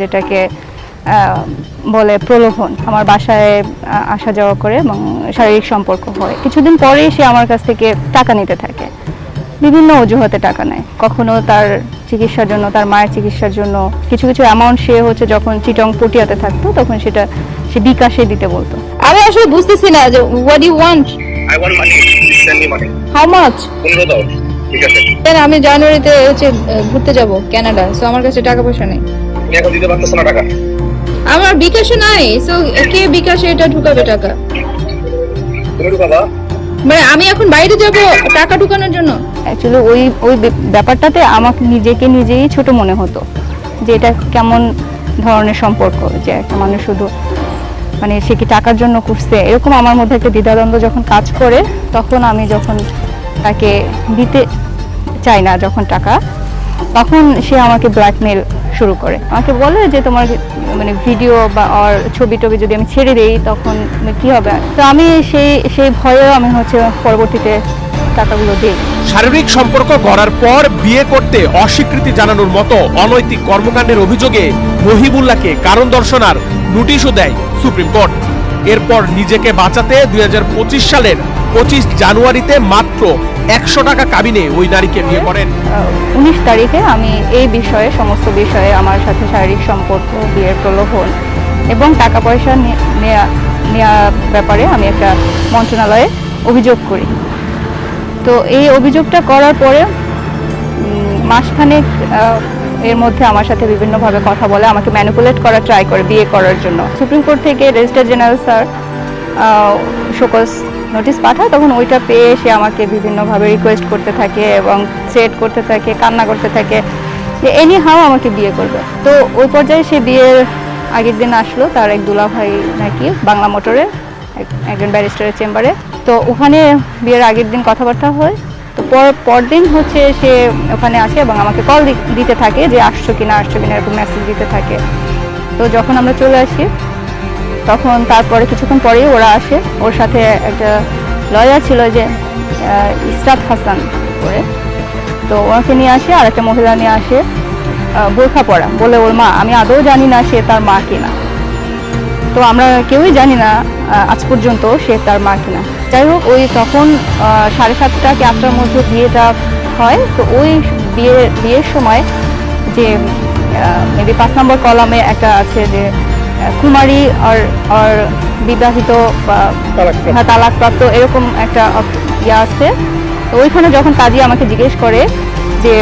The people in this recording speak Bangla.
যেটাকে আহ, বলে প্রলোভন। আমার বাসায় আসা যাওয়া করে এবং শারীরিক সম্পর্ক হয়। কিছুদিন পরেই সে আমার কাছ থেকে টাকা নিতে থাকে। বিভিন্ন অজুহাতে টাকা নেয়। কখনো তার চিকিৎসার জন্য তার মায়ের চিকিৎসার জন্য কিছু কিছু অ্যামাউন্ট সে হচ্ছে যখন চিটং পটিয়াতে থাকতো তখন সেটা সে বিকাশে দিতে বলতো। আমি আসলে বুঝতেছি না যে what you want I want money. Send me money. How much পনেরো দাও ঠিক আছে। আমি জানুয়ারিতে হচ্ছে ঘুরতে যাব কানাডা সো আমার কাছে টাকা পয়সা নেই। তুমি এখন দিতে পারতেছো না টাকা। আমার বিকাশে নাই সো কে বিকাশে এটা ঢুকাবে টাকা? তুমি ঢুকাবা। মানে আমি এখন বাইরে যাব টাকা ঢুকানোর জন্য? অ্যাকচুয়ালি ওই ওই ব্যাপারটাতে আমাকে নিজেকে নিজেই ছোট মনে হতো যে এটা কেমন ধরনের সম্পর্ক যে একটা মানুষ শুধু মানে সে কি টাকার জন্য করছে এরকম আমার মধ্যে একটা দ্বিধাদ্বন্দ্ব যখন কাজ করে তখন আমি যখন তাকে দিতে চাই না যখন টাকা তখন সে আমাকে ব্ল্যাকমেল শুরু করে। আমাকে বলে যে তোমার মানে ভিডিও বা আর ছবি টবি যদি আমি ছেড়ে দিই, তখন কি হবে? তো আমি সেই সেই ভয়েও আমি হচ্ছে পরবর্তীতে টাকাগুলো দিই। শারীরিক সম্পর্ক গড়ার পর বিয়ে করতে অস্বীকৃতি জানানোর মতো অনৈতিক কর্মকাণ্ডের অভিযোগে মহিবুল্লাহকে কারণ দর্শনার নোটিশও দেয় সুপ্রিম কোর্ট। এরপর নিজেকে বাঁচাতে দুই হাজার পঁচিশ সালের পঁচিশ জানুয়ারিতে মাত্র একশো টাকা কাবিনে ওই নারীকে বিয়ে করেন উনিশ তারিখে আমি এই বিষয়ে, সমস্ত বিষয়ে আমার সাথে শারীরিক সম্পর্ক, বিয়ের প্রলোভন এবং টাকা পয়সা নেওয়া ব্যাপারে আমি একটা মন্ত্রণালয়ে অভিযোগ করি। তো এই অভিযোগটা করার পরে মাসখানেক এর মধ্যে আমার সাথে বিভিন্নভাবে কথা বলে, আমাকে ম্যানিপুলেট করার ট্রাই করে, বিয়ে করার জন্য। সুপ্রিম কোর্ট থেকে registrar general sir show cause notice পাঠায়, তখন ওইটা পেয়ে সে আমাকে বিভিন্নভাবে রিকোয়েস্ট করতে থাকে এবং থ্রেট করতে থাকে, কান্না করতে থাকে। যে এনি হাও আমাকে বিয়ে করবে। তো ওই পর্যায়ে সে বিয়ের আগের দিন আসলো, তার এক দুলাভাই নাকি বাংলা মোটরে এক- একজন ব্যারিস্টারের চেম্বারে। তো ওখানে বিয়ের আগের দিন কথাবার্তা হয়। তো পর, পরদিন হচ্ছে সে ওখানে আসে এবং আমাকে কল দিতে থাকে যে আসছো কিনা আসছো কিনা, এরকম মেসেজ দিতে থাকে। তো যখন আমরা চলে আসি তখন তারপরে কিছুক্ষণ পরেই ওরা আসে। ওর সাথে একটা লয়ার ছিল যে ইসরাত হাসান করে। তো ওনাকে নিয়ে আসে আর একটা মহিলা নিয়ে আসে বোরখা পরা বলে ওর মা, আমি আদৌ জানি না সে তার মা কিনা। তো আমরা কেউই জানি না আজ পর্যন্ত সে তার মা কিনা। যাই হোক, ওই তখন সাড়ে সাতটা কি আটটার মধ্যে বিয়েটা হয়। তো ওই বিয়ে, বিয়ের সময় যে মেবি পাঁচ নম্বর কলামে একটা আছে যে কুমারী আর আর বিবাহিত বা তালাকপ্রাপ্ত। হ্যাঁ এরকম একটা ইয়ে আছে তো ওইখানে যখন কাজী আমাকে জিজ্ঞেস করে যে